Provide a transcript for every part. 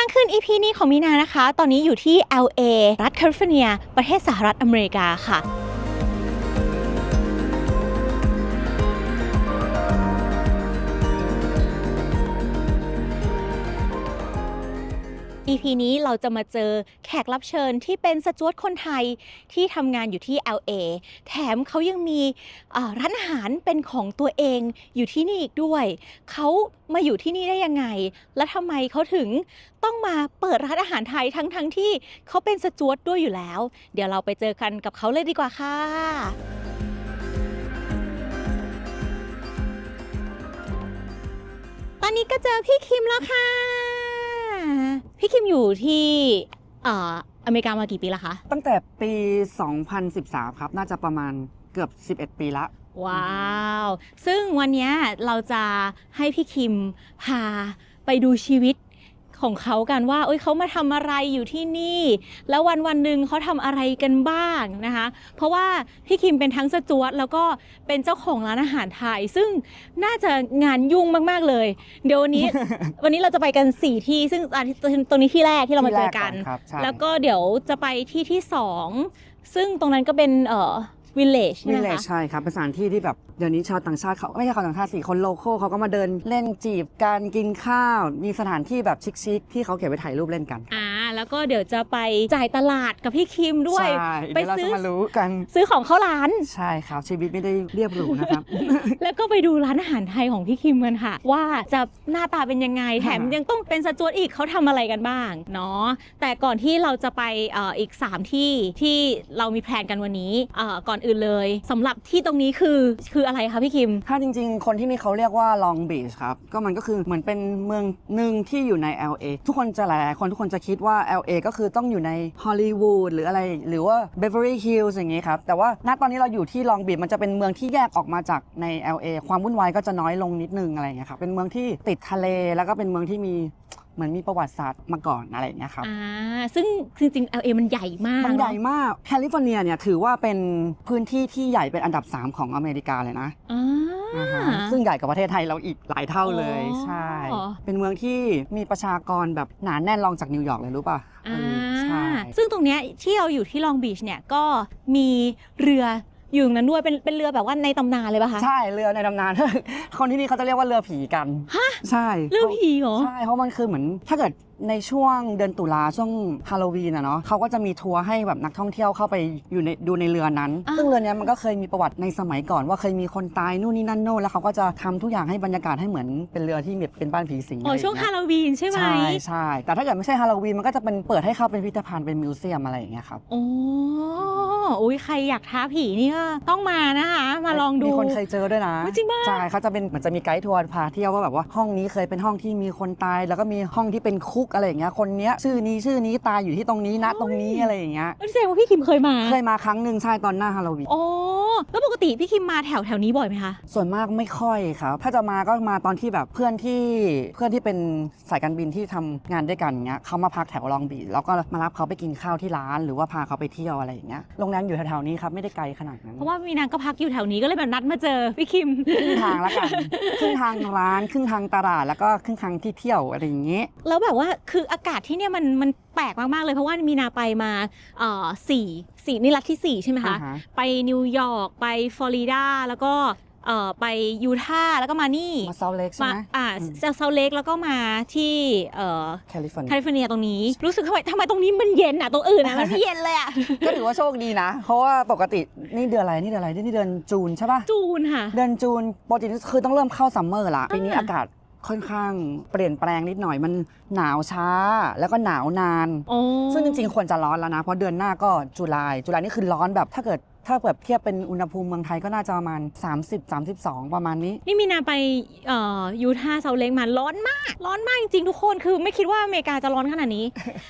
างขึ้น EP นี้ของมีนานะคะ ตอนนี้อยู่ที่ LA รัฐแคลิฟอร์เนีย ประเทศสหรัฐอเมริกาค่ะ EP นี้เราจะมาเจอแขกรับเชิญที่เป็นสจวตคนไทยที่ทำงานอยู่ที่ LA แถมเขายังมีร้านอาหารเป็นของตัวเองอยู่ที่นี่อีกด้วย เขามาอยู่ที่นี่ได้ยังไง และทำไมเขาถึงต้องมาเปิดร้านอาหารไทยทั้งๆทที่เขาเป็นสจวตด้วยอยู่แล้ว เดี๋ยวเราไปเจอกันกับเขาเลยดีกว่าค่ะตอนนี้ก็เจอพี่คิมแล้วค่ะ พี่คิมอยู่ที่เอ่ออเมริกามากี่ปีแล้วคะ ตั้งแต่ปี 2013 ครับ น่าจะประมาณเกือบ 11 ปีละ ว้าว ซึ่งวันเนี้ยเราจะให้พี่คิมพาไปดูชีวิต ของเขากันว่าเอ้ยเขามาทำอะไรอยู่ที่นี่ แล้ววันวันหนึ่งเขาทำอะไรกันบ้างนะคะ เพราะว่าพี่คิมเป็นทั้งสจวตแล้วก็เป็นเจ้าของร้านอาหารไทย ซึ่งน่าจะงานยุ่งมาก ๆ เลย เดี๋ยววันนี้ วันนี้เราจะไปกัน 4 ที่ซึ่งอันที่ตรงนี้ที่แรกที่เรามาเจอกันที่แรก่ครับใช่แล้วก็เดี๋ยวจะไปที่ที่ 2 ซึ่งตรงนั้นก็เป็นเอ่อ วิลเลจใช่วิไหลมเลจคะใช่ครับเป็นสถานที่ที่แบบเดี๋ยวนี้ชาวต่างชาติเขาไม่ใช่ชาวต่างชาติสิคนโลโก้เขาก็มาเดินเล่นจีบการกินข้าว มีสถานที่แบบชิคๆที่เขาเก็บไว้ถ่ายรูปเล่นกันอ่าแล้วก็เดี๋ยวจะไปจ่ายตลาดกับพี่คิมด้วยใช่ไปเดี๋ยวเราซื้อจะมารู้กันซื้อของเข้าร้าน ใช่ครับชีวิตไม่ได้เรียบหรูนะครับ แล้วก็ไปดูร้านอาหารไทยของพี่คิมกันค่ะ ว่าจะหน้าตาเป็นยังไงแถมยังต้องเป็นสจวตอีกเขาทำอะไรกันบ้างเนาะแต่ก่อนที่เราจะไปเอ่ออีก 3 ที่ที่เรามีแพลนกันวันนี้เอ่อก่อนอื่นเลยสำหรับที่ตรงนี้คือคืออะไรคะพี่คิม ถ้าจริง ๆ คนที่นี่เขาเรียกว่า Long Beach ครับ ก็มันก็คือเหมือนเป็นเมืองหนึ่งที่อยู่ใน LA ทุกคนจะหลายๆคนทุกคนจะคิดว่า LA ก็คือต้องอยู่ในฮอลลีวูดหรืออะไรหรือว่า Beverly Hills อย่างงี้ครับ แต่ว่าณตอนนี้เราอยู่ที่ Long Beach มันจะเป็นเมืองที่แยกออกมาจากใน LA ความวุ่นวายก็จะน้อยลงนิดนึงอะไรอย่างเงี้ยครับเป็นเมืองที่ติดทะเลแล้วก็เป็นเมืองที่มี เหมือนมีประวัติศาสตร์มาก่อนอะไรอย่างเงี้ยครับอ่าซึ่งจริงๆ LA มันใหญ่มากมันใหญ่เอะมากแคลิฟอร์เนียเนี่ยถือว่าเป็นพื้นที่ที่ใหญ่เป็นอันดับ 3 ของอเมริกาเลยนะอ่าอ่าฮะซึ่งใหญ่กว่าประเทศไทยเราอีกหลายเท่าเลยอ๋อใช่ เป็นเมืองที่มีประชากรแบบหนาแน่นรองจากนิวยอร์กเลยรู้ป่ะอ่าเออใช่ซึ่งตรงเนี้ยที่เราอยู่ที่ลองบีชเนี่ยก็มีเรือ อยู่ตรงนั้นด้วยเป็นเป็นเรือแบบว่าในตำนานเลยป่ะคะ ใช่เรือในตำนาน คนที่นี่เขาจะเรียกว่าเรือผีกัน ฮะ ใช่เรือผีเหรอ ใช่เพราะมันคือเหมือนถ้าเกิด ในช่วงเดือนตุลาช่วงฮาโลวีนอะเนาะเขาก็จะมีทัวร์ให้แบบนักท่องเที่ยวเข้าไปอยู่ในดูในเรือนั้นอ่าซึ่งเรือเนี้ยมันก็เคยมีประวัติในสมัยก่อน ว่าเคยมีคนตายนู่นนี่นั่นโน่นแล้วเขาก็จะทำทุกอย่างให้บรรยากาศให้เหมือนเป็นเรือที่แบบเป็นบ้านผีสิงอ๋ออะไรช่วงอย่าฮาเยโลวีนใช่ไหมใช่ใช่แต่ถ้าเกิดไม่ใช่ฮาโลวีนมันก็จะเป็นเปิดให้เข้าเป็นพิพิธภัณฑ์เป็นมิวเซียมอะไรอย่างเงี้ยครับโอ้อุ้ยใครอยากท้าผีนี่ก็ต้องมานะคะ มาลองดูมีคนเคยเจอด้วยนะอุ๊ยจริงปะใช่เขาจะเป็นเหมือนจะมีไกด์ทัวร์พาเที่ยวว่าแบบว่าห้องนี้เคยเป็นห้องที่มีคนตาย แล้วก็มีห้องที่เป็นคุกอะไรอย่างเงี้ยคนเนี้ยชื่อนี้ชื่อนี้ตายอยู่ที่ตรงนี้นะตรงนี้อะไรอย่างเงี้ยเอ้ยแสดงว่าพี่คิมเคยมา เคยมาครั้งหนึ่งใช่ตอนหน้าฮาโลวีน โอ้แล้วปกติพี่คิมมาแถวแถวนี้บ่อยไหมคะ ส่วนมากไม่ค่อยครับ ถ้าจะมาก็มาตอนที่แบบเพื่อนที่เพื่อนที่เป็นสายการบินที่ทำงานด้วยกันเงี้ยเขามาพักแถวลองบีชแล้วก็มารับเขาไปกินข้าวที่ร้าน หรือว่าพาเขาไปเที่ยวอะไรอย่างเงี้ยโรงแรมอยู่แถวๆนี้ครับไม่ได้ไกลขนาดนั้นเพราะว่ามีนางก็พักอยู่แถวนี้ก็เลยแบบนัดมาเจอพี่คิม ครึ่งทางละกัน ครึ่งทางร้านครึ่งทางตลาดแล้วก็ครึ่งทางที่เที่ยวอะไรอย่างเงี้ย แล้วแบบว่าคืออากาศที่เนี่ยมันมันแปลกมาก ๆ เลยเพราะว่ามีนาไปมาเอ่อสี่สี่นี่รัฐที่สี่ใช่ไหมคะอ่าฮะไปนิวยอร์กไปฟลอริดาแล้วก็เอ่อไปยูทาห์แล้วก็มานี่ มาซาเล็กใช่มาไหมอ่าอืมเซาเล็กแล้วก็มาที่เอ่อแคลิฟอร์เนีแคยลิฟอร์เนียตรงนี้ รู้สึกทำไมทำไมตรงนี้มันเย็นอะตรงอื่นอะมันไม่เย็นเลยอะก็ถือว่าโชคดีนะ เพราะว่าปกตินี่เดือนอะไรนี่เดือนอะไรนี่เดือนจูนใช่ป่ะจูนค่ะ เดือนจูนปกติคือต้องเริ่มเข้าซัมเมอร์ละปีนี้อ่าอากาศ ค่อนข้างเปลี่ยนแปลงนิดหน่อยมันหนาวช้าแล้วก็หนาวนานโอ้ซึ่งจริงๆควรจะร้อนแล้วนะ เพราะเดือนหน้าก็จุลายจุลายนี่คือร้อนแบบถ้าเกิด ถ้าแบบเทียบเป็นอุณหภูมิเมืองไทยก็น่าจะประมาณ 30 32 ประมาณนี้ นี่มีนาไปเอ่อยูทาห์เซาเล็กมาร้อนมาก ร้อนมากจริงๆทุกคนคือไม่คิดว่าอเมริกาจะร้อนขนาดนี้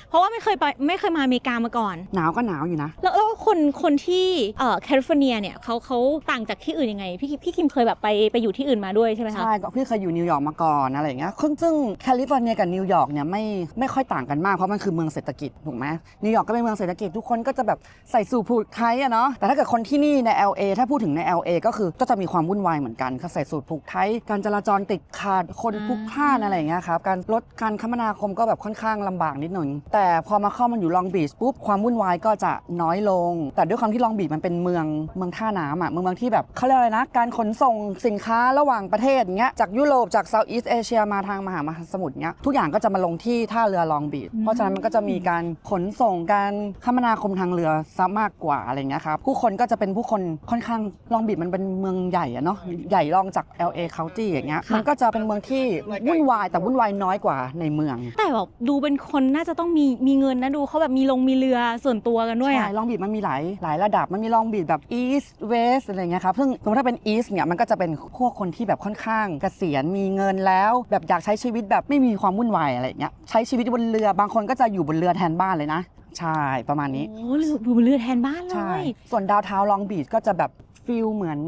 เพราะว่าไม่เคยไปไม่เคยมาอเมริกามาก่อน หนาวก็หนาวอยู่นะ แล้วแล้วคนคนที่เอ่อแคลิฟอร์เนียเนี่ยเขาเขาต่างจากที่อื่นยังไง พี่คิมพี่คิมเคยแบบไปไปอยู่ที่อื่นมาด้วยใช่ไหมคะใช่ก็พี่เคยอยู่นิวยอร์กมาก่อนอะไรอย่างเงี้ยซึ่งซึ่งแคลิฟอร์เนียกับนิวยอร์กเนี่ยไม่ไม่ค่อยต่างกันมากเพราะมันคือเมืองเศรษฐกิจถูกไหมนิวยอร์กก็เป็นเมืองเศรษฐกิจทุกคนก็จะแบบใส่สูทผูกไทยอะเนาะแต่ถ้าเกิดคนที่นี่ใน LA ถ้าพูดถึงใน LA ก็คือก็จะมีความวุ่นวายเหมือนกันเขาใส่สูตรผูกไทยการจราจรติดขัดคนอ่าพลุกพล่านอะไรอย่างเงี้ยครับการรถการคมนาคมก็แบบค่อนข้างลำบากนิดหนึ่งแต่พอมาเข้ามันอยู่ลองบีชปุ๊บความวุ่นวายก็จะน้อยลง แต่ด้วยความที่ลองบีชมันเป็นเมืองเมืองท่าน้ำอะเมืองเมืองที่แบบเขาเรียกอะไรนะ การขนส่งสินค้าระหว่างประเทศอย่างเงี้ยจากยุโรปจากเซาท์อีสเอเชียมาทางมหามหาสมุทรเงี้ยทุกอย่างก็จะมาลงที่ท่าเรือลองบีชเพราะฉะนั้นมันก็จะมีการขนส่งการคมนาคมทางเรือซะมากกว่าอะไรเงี้ยครับผู้คนก็จะเป็นผู้คนค่อนข้างลองบีชมันเป็นเมืองใหญ่อะเนาะใหญ่รองจาก LA County อย่างเงี้ยค่ะมันก็จะเป็นเมืองที่วุ่นวายแต่วุ่นวายน้อยกว่าในเมือง แต่แบบดูเป็นคนน่าจะต้องมีมีเงินนะดูเขาแบบมีลงมีเรือส่วนตัวกันด้วยใช่อะลองบีดมันมีหลายหลายระดับมันมีลองบีดแบบ east west อะไรเงี้ยครับซึ่งสมมติถ้าเป็น east เนี่ยมันก็จะเป็นพวกคนที่แบบค่อนข้างเกษียณมีเงินแล้ว แบบอยากใช้ชีวิตแบบไม่มีความวุ่นวายอะไรเงี้ยใช้ชีวิตบนเรือบางคนก็จะอยู่บนเรือแทนบ้านเลยนะ ใช่ประมาณนี้ โอ้เรือดูเป็นเรือแทนบ้านเลใช่ ย ส่วนดาวเทาลองบีดก็จะแบบฟิลเหมือน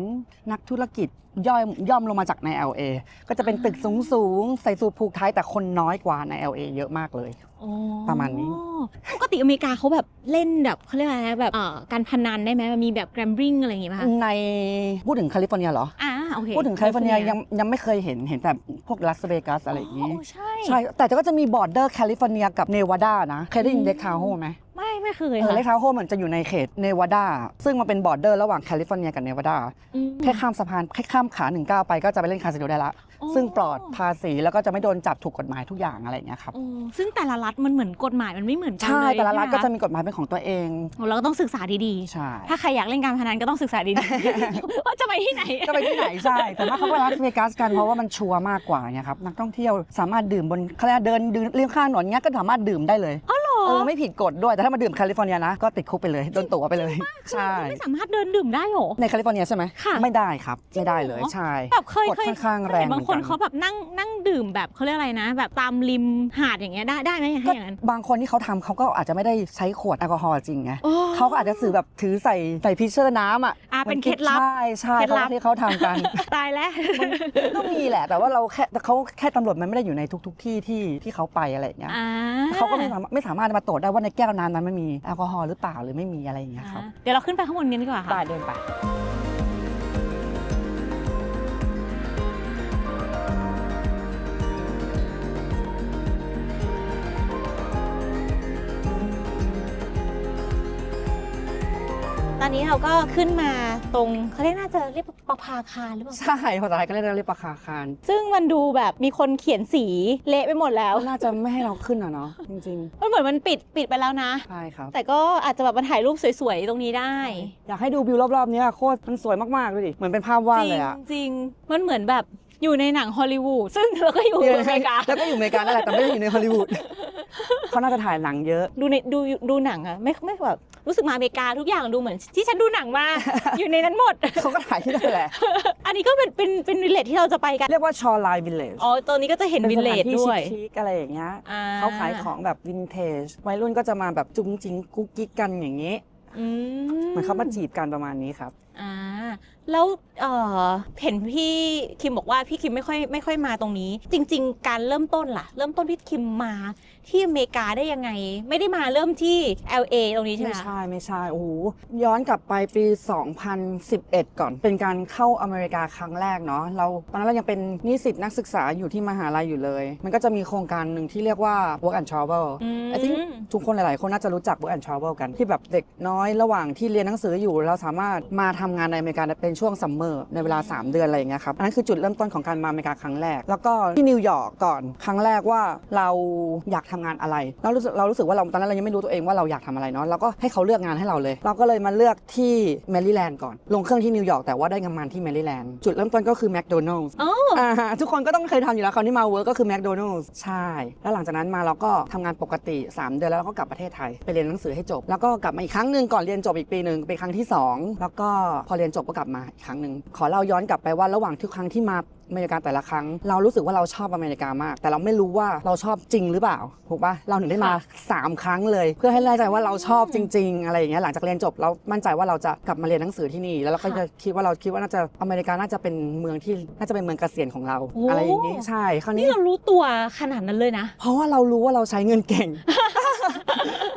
นักธุรกิจย่อยย่อมลงมาจากใน LA ก็จะเป็นตึกสูงสูงๆใส่สูทผูกไทยแต่คนน้อยกว่าใน LA เยอะมากเลย อ๋อประมาณนี้ ปกติอเมริกาเขาแบบเล่นแบบเขาเรียกอะไรนะแบบเอ่อการพนันได้ไหมมันมีแบบแกรมบริงอะไรอย่างงี้ป่ะคะในพูดถึงแคลิฟอร์เนียเหรอ อ่า โอเคพูดถึงแคลิฟอร์เนียยังยังไม่เคยเห็นเห็นแต่พวกลาสเวกัสอะไรอย่างนี้นี้ใช่ ใช่ แต่ก็จะมีบอร์เดอร์แคลิฟอร์เนียกับเนวาดานะ เคยได้ยินเล็กทาวโฮไหม ไม่ไม่เคยเออค่ะ เล็กทาวโฮมันจะอยู่ในเขตเนวาดา ซึ่งมันเป็นบอร์เดอร์ระหว่างแคลิฟอร์เนียกับเนวาดา อืมแค่ข้ามสะพานแค่ข้ามขาหนึ่งก้าวไปก็จะไปเล่นคาสิโนได้ละ อ๋อซึ่งปลอดภาษีแล้วก็จะไม่โดนจับถูกกฎหมายทุกอย่างอะไรอย่างเงี้ยครับโอ้ซึ่งแต่ละรัฐมันเหมือนกฎหมายมันไม่เหมือนกันใช่เลยแต่ละรัฐก็ใช่จะไหมมีกฎหมายเป็นของตัวเอง โอ้เราก็ต้องศึกษาดีใช่ ๆ ถ้าใครอยากเล่นการพนันก็ต้องศึกษาดีๆ ว่าจะไปที่ไหน ก็ไปที่ไหนใช่ แต่ว่าเขาไปลาสเวกัสกันเพราะว่ามันชัวร์มากกว่าเนี่ยครับ นักท่องเที่ยวสามารถดื่มบนเขาเรียกว่าเดินเดินเรียงข้างถนนเงี้ยก็สามารถดื่มได้เลย อ๋อเหร อเออไม่ผิดกฎด้วย แต่ถ้ามาดื่มแคลิฟอร์เนียนะ ก็ติดคุกไปเลยโดนตั๋วไปเลย ใช่ไม่สามารถเดินดื่มได้เหรอ ในแคลิฟอร์เนียใช่ไหมค่ะไม่ได้ครับจริงไม่ได้เลยเหรอใช่แบบเคยกฎเคยค่อนข้างแรงเห็นบางคนเหมือนกันเขาแบบนั่งนั่งดื่มแบบเขาเรียกอะไรนะ แบบตามริมหาดอย่างเงี้ยได้ได้ไหมให้ก็อย่างนั้นบางคนที่เขาทำเขาก็อาจจะไม่ได้ใช้ขวดแอลกอฮอล์จริงไงโอ้เขาก็อาจจะสื่อแบบถือใส่ใส่พิชเชอร์น้ำอะอ่าเป็นเคล็ดลับใช่ใช่เคล็ดเขาลับที่เขาทำกันตายแล้วก็มีแหละ แต่ว่าเราแค่แต่เขาแค่ตำรวจมันไม่ได้อยู่ในทุก ๆที่ที่ที่เขาไปอะไรอย่างเงี้ยอ่าเขาก็ไม่สามารถไม่สามารถมาตรวจได้ว่าในแก้วน้ำนั้นมันมีแอลกอฮอล์หรือเปล่าหรือไม่มีอะไรอย่างเงี้ยครับอ่าเดี๋ยวเราขึ้นไปข้างบนกันดีกว่าค่ะ ได้เดินไป ตอนนี้เราก็ขึ้นมาตรงเขาเรียกน่าจะเรียกประภาคารหรือเปล่า ใช่ภาษาไทยก็เรียกเรียกปลาคาคาร ซึ่งมันดูแบบมีคนเขียนสีเละไปหมดแล้ว น่าจะไม่ให้เราขึ้นอะเนาะจริงมันเหมือนมันปิดปิดไปแล้วนะ ๆ ใช่ครับ แต่ก็อาจจะแบบมาถ่ายรูปสวยๆตรงนี้ได้ อยากให้ดูวิวรอบๆเนี้ยโคตรมันสวยมากๆเลยดิ เหมือนเป็นภาพวาดจริเลงยอะจริงมันเหมือนแบบ อยู่ในหนังฮอลลีวูดซึ่งเราก็อยู่อเมริกาแล้วก็อยู่อเมริกานั่นแหละแต่ไม่ได้อยู่ในฮอลลีวูดเขาน่าจะถ่ายหนังเยอะดูในดูดูหนังอะไม่ไม่แบบรู้สึกมาอเมริกาทุกอย่างดูเหมือน ที่ฉันดูหนังมา อยู่ในนั้นหมดเขาก็ถ่ายที่นั่นแหละ อันนี้ก็เป็นเป็นเป็นวิลเลจที่เราจะไปกัน เรียกว่าชอไลน์วิลเลจอ๋อตัวนี้ก็จะเห็นวิลเลจด้วยชิคๆอะไรอย่างเงี้ยอ่เขาขายของแบบวินเทจวัยรุ่นก็จะมาแบบจุ้งจิงกุ๊กกิ๊กกันอย่างนี้อืมเหมือนเขามาจีบกันประมาณนี้ครับอ่า แล้วเออเห็นพี่คิมบอกว่าพี่คิมไม่ค่อยไม่ค่อยมาตรงนี้ จริง ๆ การเริ่มต้นล่ะ เริ่มต้นพี่คิมมาที่อเมริกาได้ยังไง ไม่ได้มาเริ่มที่ LA ตรงนี้ใช่ไหมไม่คะ ใช่ไม่ใช่โอ้โหย้อนกลับไปปี 2011 ก่อน เป็นการเข้าอเมริกาครั้งแรกเนาะเราตอนนั้นเรายังเป็นนิสิตนักศึกษาอยู่ที่มหาลัยอยู่เลย มันก็จะมีโครงการหนึ่งที่เรียกว่า work and travel อืม I think ทุกคนหลาย ๆ คนน่าจะรู้จัก work and travel กัน ที่แบบเด็กน้อยระหว่างที่เรียนหนังสืออยู่ เราสามารถมาทำงานในอเมริกาเป็นช่วงซัมเมอร์ในเวลา 3 เดือนอะไรอย่างเงี้ยครับอันนั้นคือจุดเริ่มต้นของการมาอเมริกาครั้งแรก แล้วก็ที่นิวยอร์กก่อนครั้งแรกว่าเราอยากทำงานอะไรเรารู้สึกเรารู้สึกว่าเราตอนนั้นเรายังไม่รู้ตัวเองว่าเราอยากทำอะไรเนาะเราก็ให้เขาเลือกงานให้เราเลย เราก็เลยมาเลือกที่แมริแลนด์ก่อน ลงเครื่องที่นิวยอร์กแต่ว่าได้งานที่แมริแลนด์จุดเริ่มต้นก็คือแมคโดนัลล์อ๋ออ่าฮะทุกคนก็ต้องเคยทำอยู่แล้วคราวนี้มาเวิร์กก็คือแมคโดนัล s ใช่ แล้วหลังจากนั้นมาเราก็ทำงานปกติ 3 เดือนแล้วเราก็กลับประเทศไทยไปเรียนหนังสือให้จบ แล้วก็กลับมาอีกครั้งหนึ่งก่อนเรียนจบอีกปีหนึ่งเป็นครั้งที่ 2 แล้วก็พอเรียนจบก็กลับมาอีกครั้งหนึ่งขอเล่าย้อนกลับไปว่าระหว่างทุกครั้งที่มา อเมริกาแต่ละครั้ง เรารู้สึกว่าเราชอบอเมริกามาก แต่เราไม่รู้ว่าเราชอบจริงหรือเปล่าถูกปะเราถึงได้มา 3 ครั้งเลย เพื่อให้แน่ใจว่าเราชอบจริง ๆ อะไรอย่างเงี้ยหลังจากเรียนจบเรามั่นใจว่าเราจะกลับมาเรียนหนังสือที่นี่ แล้วเราก็จะคิดว่าเราคิดว่าน่าจะอเมริกาน่าจะเป็นเมืองที่น่าจะเป็นเมืองเกษียณของเรา โอ้ อะไรอย่างงี้ใช่คราวนี่นี้เรารู้ตัวขนาดนั้นเลยนะ เพราะว่าเรารู้ว่าเราใช้เงินเก่ง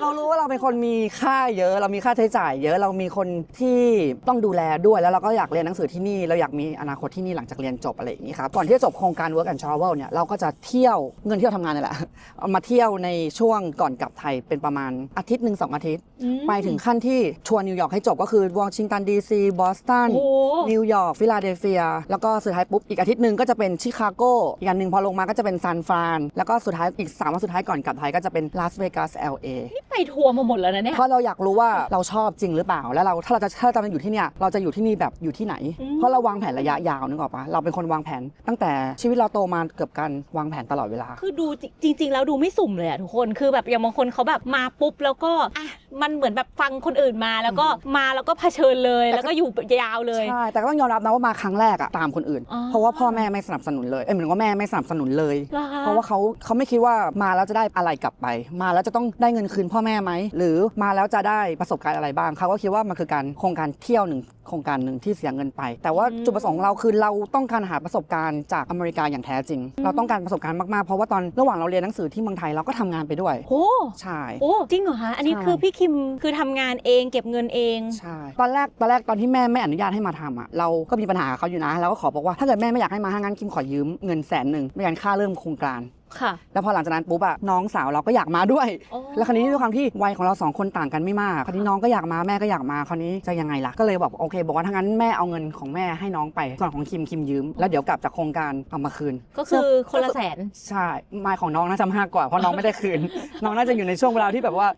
เเรารู้ว่าเราเป็นคนมีค่าเยอะ เรามีค่าใช้จ่าย เยอะเรามีคนที่ต้องดูแลด้วยแล้วเราก็อยากเรียนหนังสือที่นี่ เราอยากมีอนาคตที่นี่หลังจากเรียนจบอะไรอย่างนี้ครับ ก่อนที่จะจบโครงการ Work and Travel เนี่ยเราก็จะเที่ยวเงินเที่ยวทำงานนี่แหละเอามาเที่ยวในช่วงก่อนกลับไทยเป็นประมาณอาทิตย์หนึ่งสองอาทิตย์ ไปถึงขั้นที่ทัวร์นิวยอร์กให้จบก็คือวอชิงตันดีซีบอสตันโอ้โหนิวยอร์กฟิลาเดลเฟีย แล้วก็สุดท้ายปุ๊บอีกอาทิตย์หนึ่งก็จะเป็นชิคาโกอีกอันหนึ่งพอลงมาก็จะเป็นซานฟรานแล้วก็สุดท้ายอีก3วันสุดท้ายก่อนกลับไทยก็จะเป็นลาสเวกัส LA นี่ไปทัวร์มาหมดแล้วนะเนี่ยเพราะเราอยากรู้ว่าเราชอบจริงหรือเปล่า แล้วเราถ้าเราจะถ้าเราจะมาอยู่ที่เนี่ยเราจะอยู่ที่นี่แบบอยู่ที่ไหนอืมเพราะเราวางแผนระยะยาวนึกออกปะเราเป็นคนวางแผนตั้งแต่ชีวิตเราโตมาเกือบการวางแผนตลอดเวลา คือดูจริง ๆ แล้วดูไม่สุ่มเลยอะทุกคนคือแบบอย่างบางคนเขาแบบมาปุ๊บแล้วก็อะมันเหมือนแบบฟังคนอื่นมาแล้วก็มาแล้วก็เผชิญเลยแต่ก็แล้วก็อยู่ยาวเลย ใช่ แต่ก็ต้องยอมรับนะว่ามาครั้งแรกอะตามคนอื่น อ๋อเพราะว่าพ่อแม่ไม่สนับสนุนเลย เอ้ยเหมือนว่าแม่ไม่สนับสนุนเลย หอคเพราะว่าเขาเขาไม่คิดว่ามาแล้วจะได้อะไรกลับไป มาแล้วจะต้องได้เงินคืนพ่อแม่ไหม หรือมาแล้วจะได้ประสบการณ์อะไรบ้างเขาก็คิดว่ามันคือการโครงการเที่ยวหนึ่งโครงการหนึ่งที่เสียเงินไป แต่ว่าจุดประสงค์ของเราคือเราต้องการหาประสบการณ์จากอเมริกาอย่างแท้จริง เราต้องการประสบการณ์มากๆ เพราะว่าตอนระหว่างเราเรียนหนังสือที่เมืองไทยเราก็ทำงานไปด้วยโอ้ใช่ โอ้จริงเหรอคะอันนี้ใช่ คือพี่คิมคือทำงานเองเก็บเงินเอง ใช่ ตอนแรกตอนแรกตอนที่แม่ไม่อนุญาตให้มาทำอะเราก็มีปัญหากับเขาอยู่นะเราก็ขอบอกว่าถ้าเกิดแม่ไม่อยากให้มาถ้างั้นคิมขอยืมเงินแสนหนึ่งในการค่าเริ่มโครงการ ค่ะ แล้วพอหลังจากนั้นปุ๊บอะน้องสาวเราก็อยากมาด้วย อ๋อ แล้วคราวนี้ด้วยความที่วัยของเราสองคนต่างกันไม่มากคราวนี้น้องก็อยากมาแม่ก็อยากมาคราวนี้จะยังไงล่ะก็เลยบอกโอเค บอกว่าถ้างั้นแม่เอาเงินของแม่ให้น้องไปส่วนของคิมคิมยืมแล้วเดี๋ยวกลับจากโครงการเอามาคืน ก็คือคนละแสน ใช่ไมายของน้องน่าจะมากกว่าเพราะน้องไม่ได้คืน น้องน่าจะอยู่ในช่วงเวลาที่แบบว่า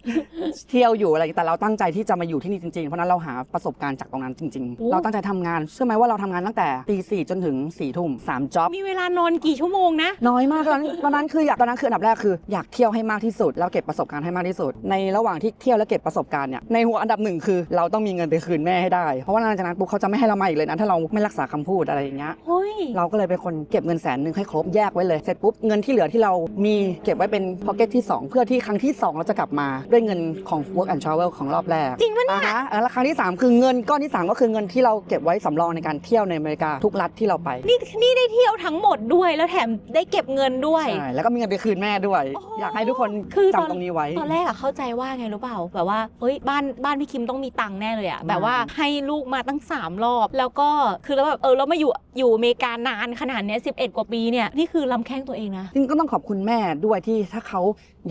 เที่ยวอยู่อะไรแต่เราตั้งใจที่จะมาอยู่ที่นี่จริงๆ เพราะฉะนั้นเราหาประสบการณ์จากตรงนั้นจริง โอ้ ๆ เราตั้งใจทำงานเชื่อไหมว่าเราทำงานตั้งแต่ตีสี่จนถึงสี่ทุ่มสามจ็อบมีเวลานอนกี่ชั่วโมงนะ น้อยมากตอนนั้นตอนนั้นคืออยากตอนนั้นคืออันดับแรกคืออยากเที่ยวให้มากที่สุดแล้วเก็บประสบการณ์ให้มากที่สุด ในระหว่างที่เที่ยวและเก็บประสบการณ์เนี่ยในหัวอันดับหนึ่งคือเราต้องมีเงินไปคืนแม่ให้ได้ เพราะว่าหลังจากนั้นปุ๊บเขาจะไม่ให้เรามาอีกเลยนะถ้าเราไม่รักษาคำพูดอะไรอย่างเงี้ยเฮ้ยเราก็เลยเป็นคนเก็บเงินแสนหนึ่งให้ครบแยกไว้เลยเสร็จปุ๊บเงินที่เหลือที่เรามีเก็บไว้เป็นพ็อกเก็ตที่ 2 เพื่อที่ครั้งที่ 2 เราจะกลับมาด้วยเงินของ work and travel ของรอบแรกจริงปะเนี่ยอ่าฮะแล้วครั้งที่ 3 คือเงินก้อนที่ 3 ก็คือเงินที่เราเก็บไว้สำรองในการเที่ยวในอเมริกาทุกรัฐที่เราไปนี่นี่ได้เที่ยวทั้งหมดด้วยแล้วแถมได้เก็บเงินด้วย ใช่แล้วก็มีเงินไปคืนแม่ด้วย โอ้โห อยากให้ทุกคนคือตอนจำตรงนี้ไว้ ตอนแรกอะเข้าใจว่าไงรู้เปล่าแบบว่าเฮ้ยบ้านบ้านพี่คิมต้องมีตังค์แน่เลยอะแบบว่าให้ลูกมาตั้ง 3 รอบ แล้วก็คือแล้วแบบเออแล้วมาอยู่อยู่อเมริกานานขนาดเนี้ย11 กว่าปีเนี่ยนี่คือลำแข้งตัวเองนะจริงๆก็ต้องขอบคุณแม่ด้วยที่ถ้าเขา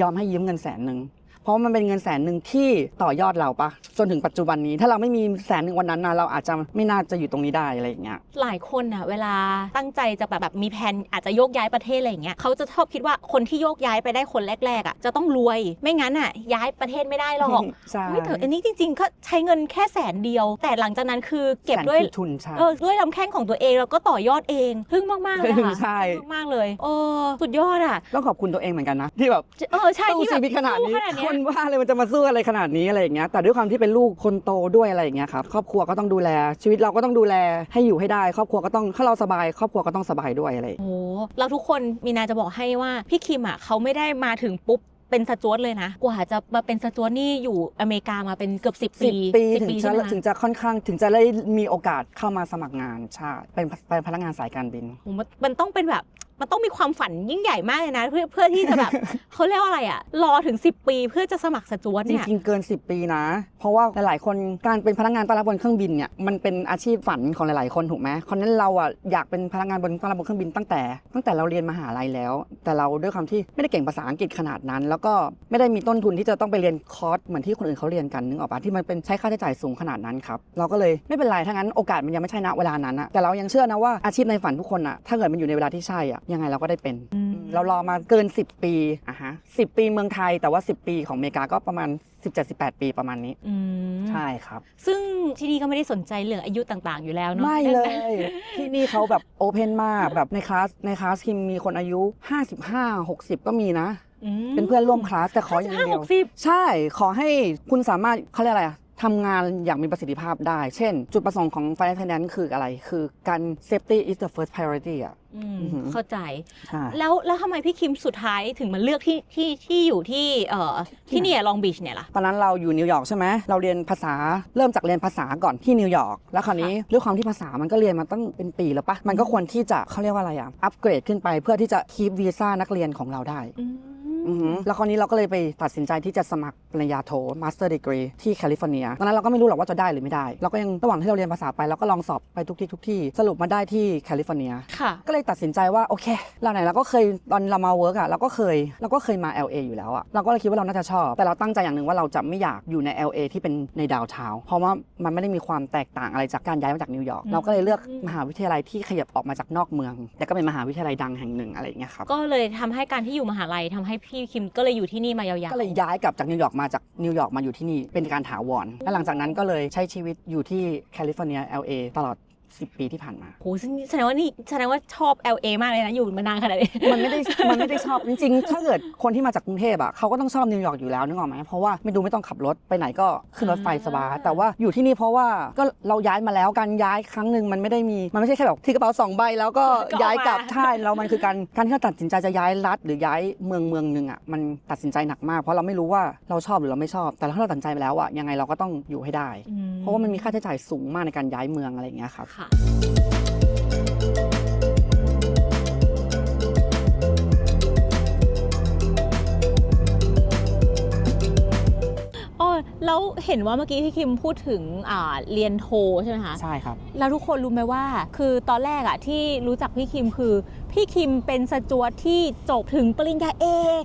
ยอมให้ยืมเงินแสนหนึ่ง เพราะมันเป็นเงินแสนหนึ่งที่ต่อยอดเราปะจนถึงปัจจุบันนี้ ถ้าเราไม่มีแสนหนึ่งวันนั้นนะเราอาจจะไม่น่าจะอยู่ตรงนี้ได้อะไรอย่างเงี้ยหลายคนอะเวลาตั้งใจจะแบบแบบมีแผนอาจจะโยกย้ายประเทศอะไรอย่างเงี้ยเขาจะชอบคิดว่าคนที่โยกย้ายไปได้คนแรกๆอะจะต้องรวยไม่งั้นอะย้ายประเทศไม่ได้หรอกใช่เฮ้ยแต่อันนี้จริงๆก็ใช้เงินแค่แสนเดียว แต่หลังจากนั้นคือเก็บด้วยแสนคือทุนใช่เออด้วยลำแข้งของตัวเองแล้วก็ต่อยอดเองทึ่งมากๆเลยทึ่งค่ะใช่ทึ่งมากๆเลยโอ้สุดยอดอะต้องขอบคุณตัวเองเหมือนกันนะที่แบบเออใช่สู้ที่แบชีบวิตขนาดนี้สู้ขนาดเนี้คยนว่าเลยมันจะมาสู้อะไรขนาดนี้อะไรอย่างเงี้ยแต่ด้วยความที่เป็นลูกคนโตด้วยอะไรอย่างเงี้ยครับครอบครัวก็ต้องดูแล ชีวิตเราก็ต้องดูแลให้อยู่ให้ได้ ครอบครัวก็ต้องถ้าเราสบายครอบครัวก็ต้องสบายด้วยอะไรอย่างเงี้ยโอ้เราทุกคนมีนาจะบอกให้ว่าพี่คิมอะเขาไม่ได้มาถึงปุ๊บเป็นสจวตเลยนะ กว่าจะมาเป็นสจวตนี่อยู่อเมริกามาเป็นเกือบ10สิปีบปี10ถึงจะใช่ไหมถึงจะค่อนข้างถึงจะได้มีโอกาสเข้ามาสมัครงานใช่เป็นเป็นพนักงานสายการบินโอ้มันมันต้องเป็นแบบ มันต้องมีความฝันยิ่งใหญ่มากเลยนะ เพื่อเพื่อที่จะแบบ เขาเรียกว่าอะไรอะรอถึง 10 ปีเพื่อจะสมัครสจวตจเนี่ย ริงๆ เกิน 10 ปีนะ เพราะว่าหลายๆ คนการเป็นพนักงานต้อนรับบนเครื่องบินเนี่ยมันเป็นอาชีพฝันของหลายๆ คนถูกไหมเพราะฉะนั้นเราอะอยากเป็นพนักงานบนต้อนรับบนเครื่องบินตั้งแต่ ตั้งแต่เราเรียนมหาลัยแล้ว แต่เราด้วยความที่ไม่ได้เก่งภาษาอังกฤษขนาดนั้น แล้วก็ไม่ได้มีต้นทุนที่จะต้องไปเรียนคอร์สเหมือนที่คนอื่นเขาเรียนกันนึกออกปะที่มันเป็นใช้ค่าใช้จ่ายสูงขนาดนั้นครับเราก็เลยไม่เป็นไรถ้างั้นโอกาสมันยังไม่ใช่ณเวลานั้นอะแต่เรายังเชื่อนะว่าอาชีพในฝันทุกคนอะถ้าเกิดมันอยู่ในเวลาที่ใช่อะยังไงเราก็ได้เป็นอืมเรารอมาเกิน 10 ปีอะฮะ10ปีเมืองไทยแต่ว่า 10 ปีของอเมริกาก็ประมาณ 17-18 ปีประมาณนี้อืมใช่ครับ ซึ่งที่นี่ก็ไม่ได้สนใจเรื่องอายุต่างๆ อยู่แล้วเนาะไม่เลย ที่นี่เขาแบบโอเพนมากแบบในคลาสในคลาสทีมมีคนอายุ 55 60 ก็มีนะอืมเป็นเพื่อนร่วมคลาสแต่ขออย่างห้าเดีหยวกสิบใช่ขอให้คุณสามารถเขาเรียกอะไรอะ ทำงานอย่างมีประสิทธิภาพได้ เช่น จุดประสงค์ของ Flight Attendant คืออะไร คือการ safety is the first priority อะอืมอือหือเข้าใจ ใช่แล้วแล้วทำไมพี่คิมสุดท้ายถึงมาเลือกที่ที่ที่อยู่ที่เอ่อที่เนี่ยลองบีชเนี่ยล่ะ ตอนนั้นเราอยู่นิวยอร์กใช่ไหม เราเรียนภาษา เริ่มจากเรียนภาษาก่อนที่นิวยอร์ก แล้วคราวนี้ด้วยความที่ภาษามันก็เรียนมาตั้งเป็นปีแล้วปะ มันก็ควรที่จะเขาเรียกว่าอะไรอะอัปเกรดขึ้นไปเพื่อที่จะคีปวีซ่านักเรียนของเราได้ อืม อือหือ แล้วคราวนี้เราก็เลยไปตัดสินใจที่จะสมัครปริญญาโท Master Degree ที่แคลิฟอร์เนียตอนนั้นเราก็ไม่รู้หรอกว่าจะได้หรือไม่ได้ เราก็ยังระหว่างที่เราเรียนภาษาไปเราก็ลองสอบไปทุกที่ทุกที่สรุปมาได้ที่แคลิฟอร์เนีย ค่ะ ก็เลยตัดสินใจว่าโอเค เราไหนเราก็เคยตอนเรามาเวิร์กอะเราก็เคยเราก็เคยมา LA อยู่แล้วอะเราก็เลยคิดว่าเราน่าจะชอบ แต่เราตั้งใจอย่างหนึ่งว่าเราจะไม่อยากอยู่ใน LA ที่เป็นในดาวเทาเพราะว่ามันไม่ได้มีความแตกต่างอะไรจากการย้ายมาจากนิวยอร์กอืมเราก็เลยเลือกมหาวิทยาลัยที่ขยับออกมาจากนอกเมือง แต่ก็เป็นมหาวิทยาลัยดังแห่งหนึ่งอะไรอย่างเงี้ยครับ ก็เลยทำให้การที่อยู่มหาลัยทำให้พี่คิมก็เลยอยู่ที่นี่มายาวๆก็เลยย้ายกลับจากนิวยอร์กมาจากนิวยอร์กมาอยู่ที่นี่เป็นการถาวรและหลังจากนั้นก็เลยใช้ชีวิตอยู่ที่แคลิฟอร์เนีย LA ตลอด 10 ปีที่ผ่านมาโหซึ่งแสดงว่านี่แสดงว่าชอบ LA มากเลยนะ อยู่มานานขนาดนี้ มันไม่ได้มันไม่ได้ชอบจริงๆ ถ้าเกิดคนที่มาจากกรุงเทพอะเขาก็ต้องชอบนิวยอร์กอยู่แล้วนึกออกไหมเพราะว่าไม่ดูไม่ต้องขับรถไปไหนก็ขึ้นรถไฟสบายอ่าแต่ว่าอยู่ที่นี่เพราะว่าก็เราย้ายมาแล้วการย้ายครั้งหนึ่งมันไม่ได้มีมันไม่ใช่แค่แบบที่กระเป๋าสองใบแล้วก็ย้ายกลับใช่เรามันคือการการที่เราตัดสินใจจะย้ายรัฐหรือย้ายเมืองเมืองหนึ่งอะมันตัดสินใจหนักมาก เพราะเราไม่รู้ว่าเราชอบหรือเราไม่ชอบ แต่ถ้าเราตัดสินใจไปแล้วอะยังไงเราก็ต้องอยู่ให้ได้อืเพราะว่ามันมีค่าใช้จ่ายสูงมากในการย้ายเมืองอะไรอย่างเงี้ยครับค่ะอ๋อแล้วเห็นว่าเมื่อกี้พี่คิมพูดถึงอ่าเรียนโทใช่ไหมคะใช่ครับ แล้วทุกคนรู้ไหมว่า คือตอนแรกอะที่รู้จักพี่คิมคือ พี่คิมเป็นสจวตที่จบถึงปริญญาเอก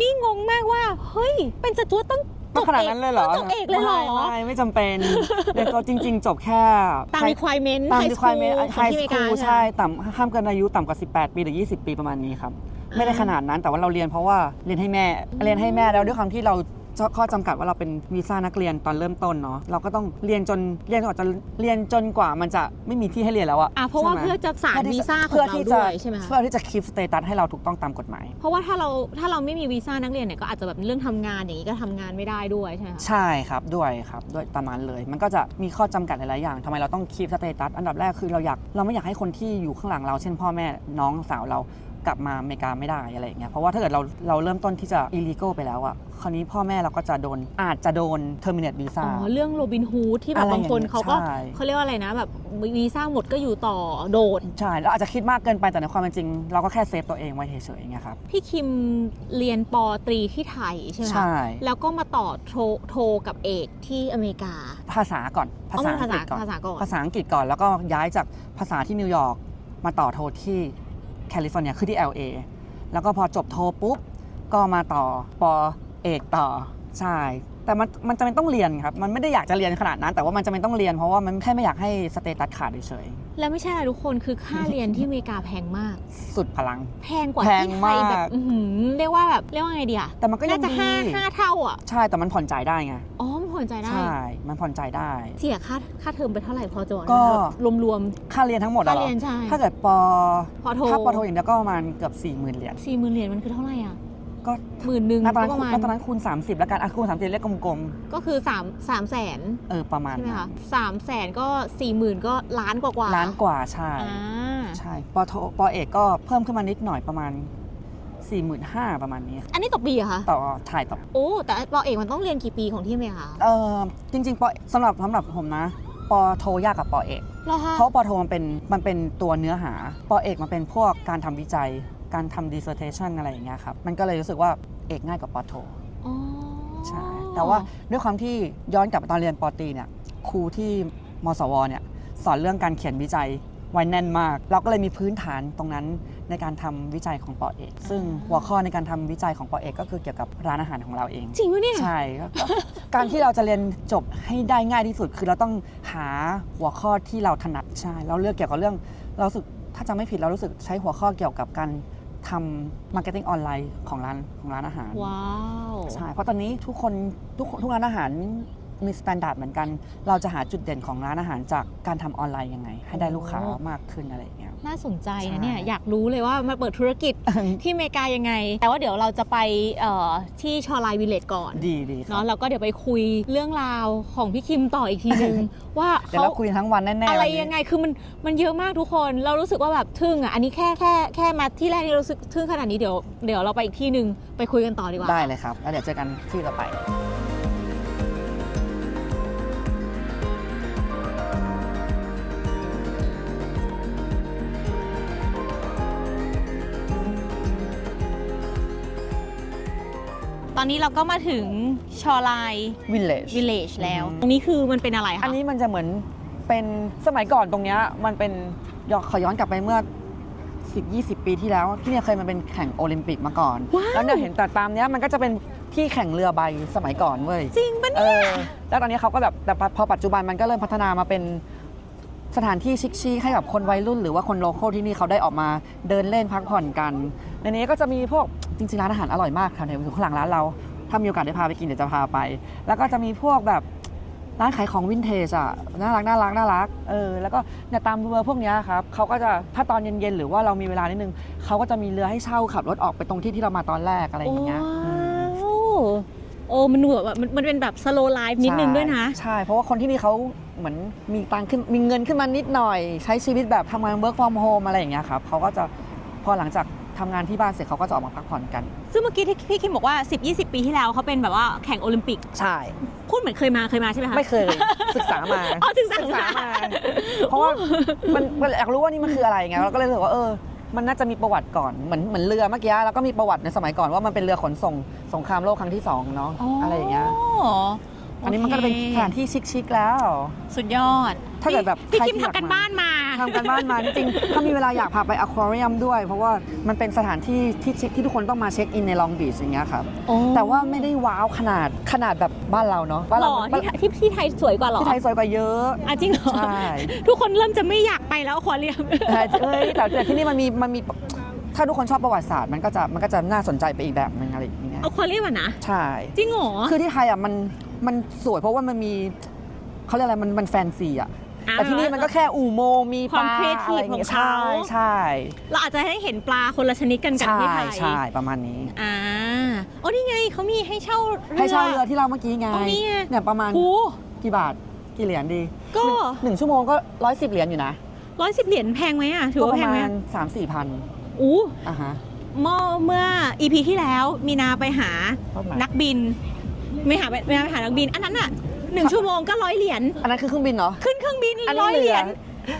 นี่งงมากว่า เฮ้ย เป็นสจวตต้องจ ต้องบขนาดเอกนั้นเลยเหรอต้องจบเอกเลยเหรอ ไม่ไม่ไม่จำเป็นเรียนตัวจริง ๆ จบแค่ตาม requirement ตาม high requirement school ของ high ที่อเมริกา school ใช่ใช่ไหมต่ำห้ามเกินอายุต่ำกว่า 18 ปีหรือ 20 ปีประมาณนี้ครับ ไม่ได้ขนาดนั้นแต่ว่าเราเรียนเพราะว่าเรียนให้แม่เรียนให้แม่แล้วด้วยความที่เรา ข้อจำกัดว่าเราเป็นวีซ่านักเรียนตอนเริ่มต้นเนาะเราก็ต้องเรียนจนเรียนก่อนจะเรียนจนกว่ามันจะไม่มีที่ให้เรียนแล้วอะอะเพราะว่าใช่ไหม เพื่อจะสารที่วีซ่าของเพื่อเราที่ด้จะวยใช่ไหมคะเพื่อที่จะคีปสเตตัสให้เราถูกต้องตามกฎหมาย เพราะว่าถ้าเราถ้าเราไม่มีวีซ่านักเรียนเนี่ยก็อาจจะแบบเรื่องทำงานอย่างนี้ก็ทำงานไม่ได้ด้วยใช่ไหมคะใช่ครับด้วยครับด้วยประมาณเลย มันก็จะมีข้อจำกัดหลายๆอย่างทำไมเราต้องคี p สเตตัสอันดับแรกคือเราอยากเราไม่อยากให้คนที่อยู่ข้างหลังเราเช่นพ่อแม่น้องสาวเรา กลับมาอเมริกาไม่ได้อะไรอย่างเงี้ยเพราะว่าถ้าเกิดเราเราเริ่มต้นที่จะ illegal ไปแล้วอะคราวนี้พ่อแม่เราก็จะโดนอาจจะโดน terminate visa อ๋อ เรื่องโรบินฮูดที่แบบอะไรบางคนอย่างเงี้ยเขาก็ใช่ เขาเรียกว่าอะไรนะแบบวีซ่าหมดก็อยู่ต่อโดด ใช่เราอาจจะคิดมากเกินไปแต่ในความเป็นจริง เราก็แค่เซฟตัวเองไว้เฉยๆอย่างเงี้ยครับพี่คิมเรียนปอตรีที่ไทยใช่ไหมคะใช่ แล้วก็มาต่อโทโทกับเอกที่อเมริกาภาษาก่อนภาษาเอาอัมางกฤษก่อน ภาษาก่อน ภาษาอังกฤษก่อนแล้วก็ย้ายจากภาษาที่นิวยอร์กมาต่อโทที่ แคลิฟอร์เนียคือที่ LA แล้วก็พอจบโทปุ๊บ ก็มาต่อปอเอกต่อใช่ แต่มันมันจะเป็นต้องเรียนครับ มันไม่ได้อยากจะเรียนขนาดนั้น แต่ว่ามันจะเป็นต้องเรียนเพราะว่ามันแค่ไม่อยากให้สเตตัสขาดเฉยแล้วไม่ใช่อะไรทุกคนคือค่าเรียนที่อเมริกาแพงมากๆสุดพลัง แพงกว่าแพงที่ไทยแบบมากอื้อหือเรียกว่าแบบเรียกว่าไงดีอะแต่มันก็ยัน่างจะดีห้าห้าเท่าอะใช่แต่มันผ่อนจ่ายได้ไง อ๋อมัน ผ่อนใจายได้ ใช่ มันผ่อนจ่ายได้ เสียค่าค่าเทอมไปเท่าไหร่พอจะบอกก็รวมรวมค่าเรียนทั้งหมดๆอะค่าเหรอเรียนใช่ ถ้าเกิดปอพอโทถ้าปอโทอย่างเดียวก็ประมาณเกือบ4 0,000เหรียญสี่หมื่นเหรียญมันคือเท่าไหร่อะ ก็หมื่นหนึ่งณตอนก็นั้นประมาณณตอนนั้นคูณ 30 แล้วกันอะคูณ 30เรียกกลมก็คือสามสามแสนๆ เออ ประมาณใช่ไหมนั้คะนสามแสนก็สี่หมื่นก็ล้านกว่ากว่าล้านกว่า ใช่ อ่า ใช่ ปอโทปอเอกก็เพิ่มขึ้นมานิดหน่อยประมาณ 45,000ประมาณนี้ อันนี้ต่อปีเหรอะคะต่อถ่ายต่อโอ้แต่ปอเอกมันต้องเรียนกี่ปีของที่อเมริกาเออจริงๆปอสำหรับสำหรับผมนะปอโทยากกับปอเอก เหรอคะเพราะปอโทมันเป็นมันเป็นตัวเนื้อหา ปอเอกมันเป็นพวกการทำวิจัย การทำ dissertation อะไรอย่างเงี้ยครับ มันก็เลยรู้สึกว่าเอกง่ายกว่าปอโทอ๋อใช่ แต่ว่าด้วยความที่ย้อนกลับไปตอนเรียนปอตรีเนี่ย ครูที่มสวเนี่ยสอนเรื่องการเขียนวิจัย ไว้แน่นมาก เราก็เลยมีพื้นฐานตรงนั้นในการทำวิจัยของปอเอกซึ่งหัวข้อในการทำวิจัยของปอเอกก็คือเกี่ยวกับร้านอาหารของเราเอง จริงปะเนี่ยใช่ก็ก็การที่เราจะเรียนจบให้ได้ง่ายที่สุด คือเราต้องหาหัวข้อที่เราถนัดใช่เราเลือกเกี่ยวกับเรื่อง เรารู้สึกถ้าจำไม่ผิดเรารู้สึกใช้หัวข้อเกี่ยวกับการทำมาร์เก็ตติ้งออนไลน์ของร้านของร้านอาหาร ว้าว ใช่ เพราะตอนนี้ทุกคนทุกทุกร้านอาหาร มีสแตนดาร์ดเหมือนกัน เราจะหาจุดเด่นของร้านอาหารจากการทำออนไลน์ยังไง ให้ได้ลูกค้ามากขึ้นอะไรอย่างเงี้ย น่าสนใจใช่นะเนี่ยอยากรู้เลยว่ามาเปิดธุรกิจ ที่อเมริกายังไง แต่ว่าเดี๋ยวเราจะไปเอ่อที่ชอไลวิลเลจก่อนดีดีครัเนาะบ แล้วก็เดี๋ยวไปคุยเรื่องราวของพี่คิมต่ออีกทีนึง ว่าเดี๋ยวเขา เราคุยทั้งวันแน่ๆอะไรวันนี้ยังไง คือมันมันเยอะมากทุกคน เรารู้สึกว่าแบบทึ่งอะ อันนี้แค่แค่แค่มาที่แรกนี่รู้สึกทึ่งขนาดนี้เดี๋ยวเดี๋ยวเราไปอีกที่หนึ่งไปคุยกันต่อดีกว่า ได้เลยครับ แล้วเดี๋ยวเจอกันที่ต่อไป อนนี้เราก็มาถึงชอไลน์ village วิลเลจแล้ว อืม ตรงนี้คือมันเป็นอะไรคะอันนี้มันจะเหมือนเป็นสมัยก่อนตรงเนี้ยมันเป็นย้อนขอย้อนกลับไปเมื่อ 10 20 ปีที่แล้ว ที่เนี่ยเคยมันเป็นแข่งโอลิมปิกมาก่อน ว้าวแล้วเนี่ยเห็นแต่ตามเนี้ยมันก็จะเป็นที่แข่งเรือใบสมัยก่อนเว้ยจริงปะเอเนี่ย อแล้วตอนนี้เขาก็แบบแต่พอปัจจุบันมันก็เริ่มพัฒนามาเป็น สถานที่ชิคๆให้กับคนวัยรุ่น หรือว่าคนโลคอลที่นี่เขาได้ออกมาเดินเล่นพักผ่อนกัน ในนี้ก็จะมีพวกจริงๆร้านอาหารอร่อยมากค่ะเนี่ยอยู่ข้างหลังร้านเรา ถ้ามีโอกาสได้พาไปกินเดี๋ยวจะพาไป แล้วก็จะมีพวกแบบร้านขายของวินเทจอะน่ารักน่ารักน่ารักเออแล้วก็เนี่ยตามเรือพวกเนี้ยครับเขาก็จะถ้าตอนเย็นๆหรือว่าเรามีเวลานิดนึงเขาก็จะมีเรือให้เช่าขับรถออกไปตรงที่ที่เรามาตอนแรกอะไรอย่างเงี้ยอืมว้าว โอ้มันดูแบบว่ามันมันเป็นแบบสโลไลฟ์นิดนึงด้วยนะใช่ เพราะว่าคนที่นี่เขาเหมือนมีตังค์ขึ้นมีเงินขึ้นมานิดหน่อย ใช้ชีวิตแบบทำงาน work from home อะไรอย่างเงี้ยครับเขาก็จะพอหลังจากทำงานที่บ้านเสร็จเขาก็จะออกมาพักผ่อนกัน ซึ่งเมื่อกี้ที่พี่คิมบอกว่า 10-20 ปีที่แล้วเขาเป็นแบบว่าแข่งโอลิมปิก ใช่ พูดเหมือนเคยมาเคยมาใช่ไหมคะ ไม่เคย ศึกษามา อ๋อศึกษามา เพราะว่ามันมันอยากรู้ว่านี่มันคืออะไรไงเราก็เลยรู้สึกว่าเออ มันน่าจะมีประวัติก่อนเหมือนเหมือนเรือเมื่อกี้แล้วก็มีประวัติในสมัยก่อนว่ามันเป็นเรือขนส่งสงครามโลกครั้งที่สองเนาะอะไรอย่างเงี้ย อันนี้มันก็จะเป็นสถานที่ชิคๆแล้ว สุดยอดถ้าเกิดแบบพี่ใครคิมที่อยากทำกันมาบ้านมาทำกันบ้านมาจริงๆถ้ามีเวลาอยากพาไปอควาเรียมด้วย เพราะว่ามันเป็นสถานที่ที่เช็คที่ทุกคนต้องมาเช็คอินในลองบีชอย่างเงี้ยครับโอ้แต่ว่าไม่ได้ว้าวขนาดขนาดแบบบ้านเราเนาะบ้านหรเราอบ้านที่ที่ที่ไทยสวยกว่าหรอที่ไทยสวยกว่าเยอะอะจริงเหรอใช่ทุกคนเริ่มจะไม่อยากไปแล้วควาเรียมแต่เอ้ยแต่แต่ที่นี่มันมีมันมีถ้าทุกคนชอบประวัติศาสตร์มันก็จะมันก็จะน่าสนใจไปอีกแบบนึงอะไรอย่างเงี้ยเอาควาเรียมอะนะใช่จริงเหรอคือที่ไทยอะมัน มันสวยเพราะว่ามันมีเขาเรียกอะไรมันมันแฟนซีอะอ่าแต่ที่นี่มันก็แค่อู่โมงมีปลาความ creative อะไรอย่างเงี้ยของเขา ใช่ใช่เราอาจจะได้เห็นปลาคนละชนิดกันกับใช่ที่ไทยใช่ประมาณนี้ อ่าโอ้นี่ไงเขามีให้เช่ารือ ให้เช่าเรือที่เราเมื่อกี้ไงอ๋อนี่ไงเนี่ยประมาณโอ้กี่บาทกี่เหรียญดีก็หนึ่งชั่วโมงก็ร้อยสิบเหรียญอยู่นะร้อยสิบเหรียญแพงไหมอะถือก็ว่าประแพงไหมมาณอะสามสี่พันอู้อะฮะเมื่อเมื่ออีพีที่แล้วมีนาไปหาประมาณนักบิน ไม่หาไปไม่หาไปหานักบิน อันนั้นอะหนึ่งชั่วโมงก็ร้อยเหรียญอันนั้นคือเครื่องบินเหรอ ขึ้นเครื่องบินอันนี้ร้อยเหรียญเหลื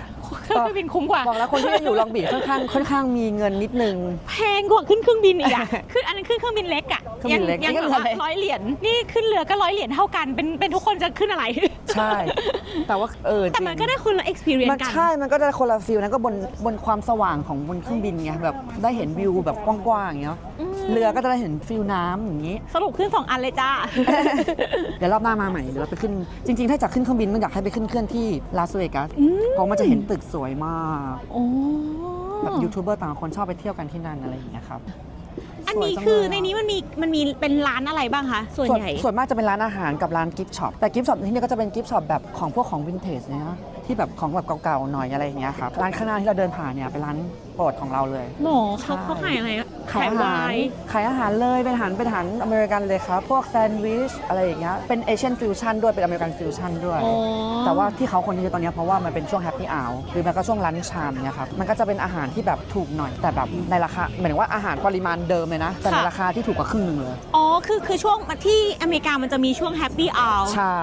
เครื่องบินคุ้มกว่าบอกแล้วคนที่จะอยู่ลองบีชค่อนข้างค่อนข้างมีเงินนิดนึง แพงกว่าขึ้นเครื่องบินอีกอะคืออันนั้นขึ้นเครื่องบินเล็กอะเครื่องบินเล็กยังนี่ก็แบบว่าเรือเล็กร้อยเหรียญนี่ขึ้นเรือก็ร้อยเหรียญเท่ากันเป็นเป็นทุกคนจะขึ้นอะไร ใช่ แต่ว่าเออแต่มันจริงก็ได้คนละ experience มันกัน ใช่ มันก็จะคนละฟิลนะก็บนบนความสว่างของบนเครื่องบินไงแบบได้เห็นวิวแบบกว้างๆอย่างเงี้ยอืม เรือก็จะได้เห็นฟิลน้ำอย่างงี้ สรุปขึ้นสองอันเลยจ้า เดี๋ยวรอบหน้ามาใหม่เดี๋ยวเราไปขึ้น จริง ๆ ถ้าจากขึ้นเครื่องบินมันอยากให้ไปขึ้นเครื่องที่ลาสเวกัสอืม เพราะมันจะเห็นตึกสวยมากโอ้แบบยูทูบเบอร์ต่างคนชอบไปเที่ยวกันที่นั่นอะไรอย่างเงี้ยครับอันนี้สวยจังคือเลยะในนี้มันมีมันมีเป็นร้านอะไรบ้างคะส่วนส่วนใหญ่ ส่วนมากจะเป็นร้านอาหารกับร้านกิฟต์ช็อปแต่กิฟต์ช็อปที่นี่ก็จะเป็นกิฟต์ช็อปแบบของพวกของวินเทจเนี่ยนะที่แบบของแบบเก่าๆหน่อยอะไรอย่างเงี้ยครับร้านข้างหน้าที่เราเดินผ่านเนี่ยเป็นร้านโปรดของเราเลยหรอเขาใช่เขาขายอะไรอะขายอาหารไวน์ขายอาหารเลยเป็นอาหารเป็นอาหารอเมริกันเลยครับ พวกแซนด์วิชอะไรอย่างเงี้ยเป็นเอเชียนฟิวชั่นด้วยเป็นอเมริกันฟิวชั่นด้วยอ๋อแต่ว่าที่เขาคนเยอะตอนเนี้ยเพราะว่ามันเป็นช่วงแฮปปี้อ r วหรือมันก็ช่วงรันชามเนี่ยครับมันก็จะเป็นอาหารที่แบบถูกหน่อย แต่แบบในราคาหมายถึงว่าอาหารปริมาณเดิมเลยนะ แต่ในราคาที่ถูกกว่าครึ่งหนึ่งเลยอ๋อคือคือช่วงที่อเมริกามันจะมีช่วงแฮปปี้อ r วใช่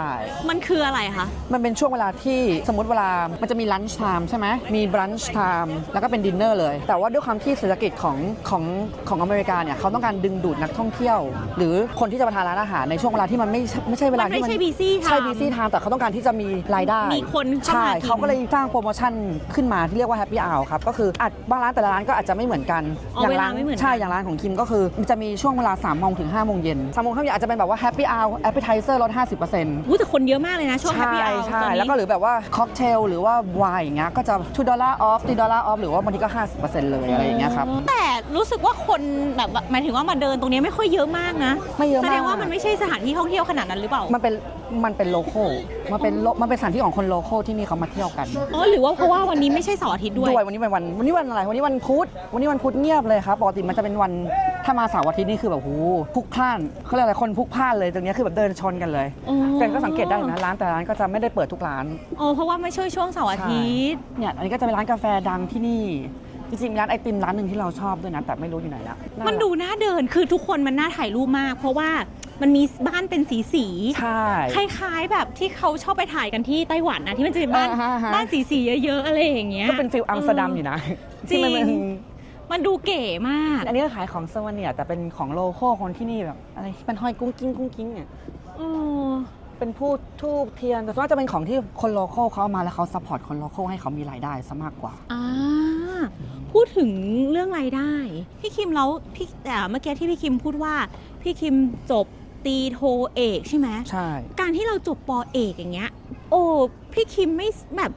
มันคืออะไรคะมันเป็นช่วงเวลาที่สมมติเวลามันจะมีลันช์ไทม์ใช่ไหมมีบรันช์ไทม์แล้วก็เป็นดินเนอร์เลย แต่ว่าด้วยความที่เศรษฐกิจของของของอเมริกาเนี่ยเขาต้องการดึงดูดนักท่องเที่ยว หรือคนที่จะมาทานร้านอาหารในช่วงเวลาที่มันไม่ใช่ไม่ใช่เวลามันไม่ที่มันใช่ busy ใช่ time บีซี่ไทม์แต่เขาต้องการที่จะมีรายได้มีคนเข้ามาใช่กินเขาก็เลยสร้างโปรโมชั่นขึ้นมาที่เรียกว่าแฮปปี้อ r วครับก็คืออาจบางร้านแต่ละร้านก็อาจจะไม่เหมือนกันอ๋อเวลาไม่เหมือนกันใช่อย่างร้านของคิมก็คือมันจะมีช่วงเวลา3ามโมงถึง5้าโมงเย็นสามโมงห้าโมงเย็นอาจจะเป็นแบบว่าแฮปปี้อ r วแอปเปิลไทเซอร์ลด50%วู้แต่คนเยอะมากเลยนะช่วงแฮปใช่ปี้อ r วใช่ตอนนี้แล้วก็หรือแบบว่าค็อกเทลหรือว่าไวน์อย่างเงี้ยก็จะ2ดอลลาร์ออฟ3ดอลลาร์ออฟหรือว่าบางทีก็ 50%เลยอะไรอย่างเงี้ยครับ แต่รู้สึกว่าคนแบบหมายถึงว่ามาเดินตรงนี้ไม่ค่อยเยอะมากนะไม่เยอะแสมากดงว่ามันไม่ใช่สถานที่ท่องเที่ยวขนาดนั้นหรือเปล่ามันเป็นมันเป็นโลโก้มันเป็นโลมันเป็นสถานที่ของคนโลโก้ที่นี่เขามาเที่ยวกันอ๋อหรือว่าเพราะว่าวันนี้ไม่ใช่เสาร์อาทิตย์ด้วย ด้วยวันนี้เป็นวันวันนี้วันอะไรวันนี้วันพุธวันนี้วันพุธเงียบเลยครับปกติมันจะเป็นวัน ถ้ามาเสาร์อาทิตย์นี่คือแบบโหพลุกพล่านเขาเรียกอะไรคนพลุกพล่านเลยตรงเนี้ยคือแบบเดินชนกันเลยอ๋อเฟรนก็สังเกตได้นะร้านแต่ละร้านก็จะไม่ได้เปิดทุกร้าน อ๋อเพราะว่าไม่ใช่ช่วงเสาร์อาทิตย์ เนี่ยอันนี้ก็จะเป็นร้านกาแฟดังที่นี่ จริงๆมีร้านไอติมร้านหนึ่งที่เราชอบด้วยนะแต่ไม่รู้อยู่ไหนละามันรักดูน่าเดินคือทุกคนมันน่าถ่ายรูปมาก เพราะว่ามันมีบ้านเป็นสีสีๆใช่ คล้ายๆ แบบที่เขาชอบไปถ่ายกันที่ไต้หวันนะที่มันจะเป็นบ้านอ่าฮะฮะ บ้านสีสีๆเยอะๆอะไรอย่างเงี้ย ก็เป็นฟิลอัมสเตอร์ดัมอยู่นะจริง ที่มันเป็น มันดูเก๋มาก อันนี้ก็ขายของเซอร์วเนียแต่เป็นของโลโก้คนที่นี่แบบอะไรที่เป็นห้อยกุ้งกิ้งกุ้งกิ้งเนี่ยโอ้เป็นผู้ทูบเทียนแต่ส่วนมากจะเป็นของที่คนโลโก้เขาเอามาแล้วเขาซัพพอร์ตคนโลโก้ให้เขามีรายได้ซะมากกว่าอ่าพูดถึงเรื่องรายได้ พี่คิมแล้วพี่แต่เมื่อกี้ที่พี่คิมพูดว่า พี่คิมจบตีโทเอกใช่ไหมใช่ การที่เราจบปอเอกอย่างเงี้ย โอ้พี่คิมไม่แบบ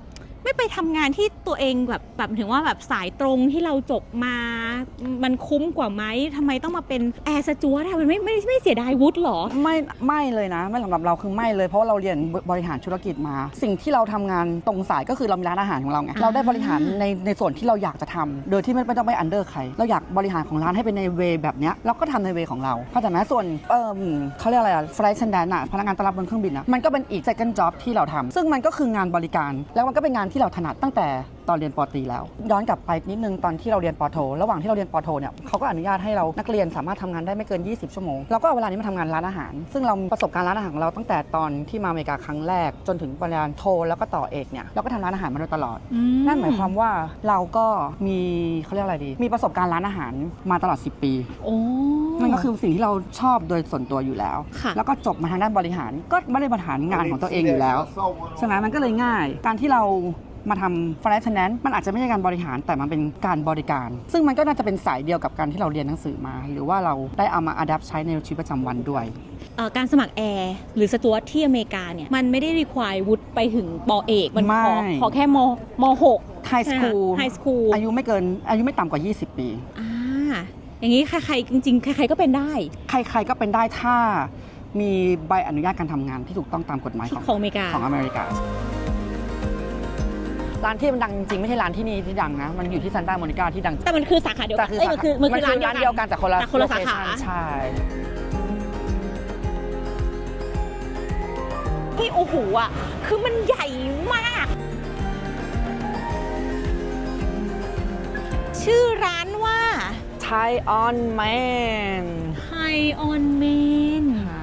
ไม่ไปทำงานที่ตัวเองแบบแบบถึงว่าแบบสายตรงที่เราจบมา มันคุ้มกว่าไหมทำไมต้องมาเป็นแอร์สจวตอะมันไม่ไม่ไม่เสียดายวุฒิหรอ ไม่ไม่เลยนะ ไม่สำหรับเราคือไม่เลยเพราะว่าเราเรียนบริหารธุรกิจมา สิ่งที่เราทำงานตรงสายก็คือเรามีร้านอาหารของเราไงอ่า เราได้บริหารในในส่วนที่เราอยากจะทำโดยที่ไม่ไม่ต้องไปอันเดอร์ใครเราอยากบริหารของร้านให้เป็นในเวแบบเนี้ยเราก็ทำในเวของเราเข้าใจไหมส่วนเอ่มเขาเรียกอะไรอะฟลายเซนแดนอะพนักงานต้อนรับบนเครื่องบินอะมันก็เป็นอีก second job ที่เราทำซึ่งมันก็คืองานบริการแล้วมันก็เป็นงานที่เราถนัดตั้งแต่ ตอนเรียนปอตรีแล้ว ย้อนกลับไปนิดนึงตอนที่เราเรียนปอโท ระหว่างที่เราเรียนปอโทเนี่ยเขาก็อนุญาตให้เรานักเรียนสามารถทำงานได้ไม่เกิน 20 ชั่วโมงเราก็เอาเวลานี้มาทำงานร้านอาหาร ซึ่งเราประสบการณ์ร้านอาหารของเราตั้งแต่ตอนที่มาอเมริกาครั้งแรก จนถึงปริญญาโทแล้วก็ต่อเอกเนี่ยเราก็ทำร้านอาหารมาโดยตลอดอืนั่นหมายความว่าเราก็มีเขาเรียกอะไรดี มีประสบการณ์ร้านอาหารมาตลอด 10 ปีโอ้นั่นก็คือสิ่งที่เราชอบโดยส่วนตัวอยู่แล้วค่ะแล้วก็จบมาทางด้านบริหารก็ไม่ได้บริหารงานของตัวเองอยู่แล้วใช่ไหมมันก็เลยง่าย การที่เรา มาทำ finance มันอาจจะไม่ใช่การบริหารแต่มันเป็นการบริการ ซึ่งมันก็น่าจะเป็นสายเดียวกับการที่เราเรียนหนังสือมา หรือว่าเราได้เอามา adapt ใช้ในชีวิตประจำวันด้วยเอ่อการสมัครแอร์หรือสจวตที่อเมริกาเนี่ยมันไม่ได้รีควายวุฒิไปถึงปอเอกมันขอไม่ขอแค่มมหก high school ไฮสคูลอายุไม่เกินอายุไม่ต่ำกว่า 20 ปีอ่าอย่างนี้ใครๆจริงๆ ใครๆก็เป็นได้ ใครๆก็เป็นได้ถ้ามีใบอนุญาตการทำงานที่ถูกต้องตามกฎหมายของของอเมริกาของอเมริกา ร้านที่มันดังจริงๆไม่ใช่ร้านที่นี่ที่ดังนะ มันอยู่ที่ซันตาโมนิกาที่ดังแต่มันคือสาขาเดียวกัแต่นคือเอ้ยมันคือมันคือร้านร้านเดียวกันแต่คนละแต่คนละสาขา location ใช่ ที่โอ้โหอะ คือมันใหญ่มาก ชื่อร้านว่า Thai on Man High on Main ใช่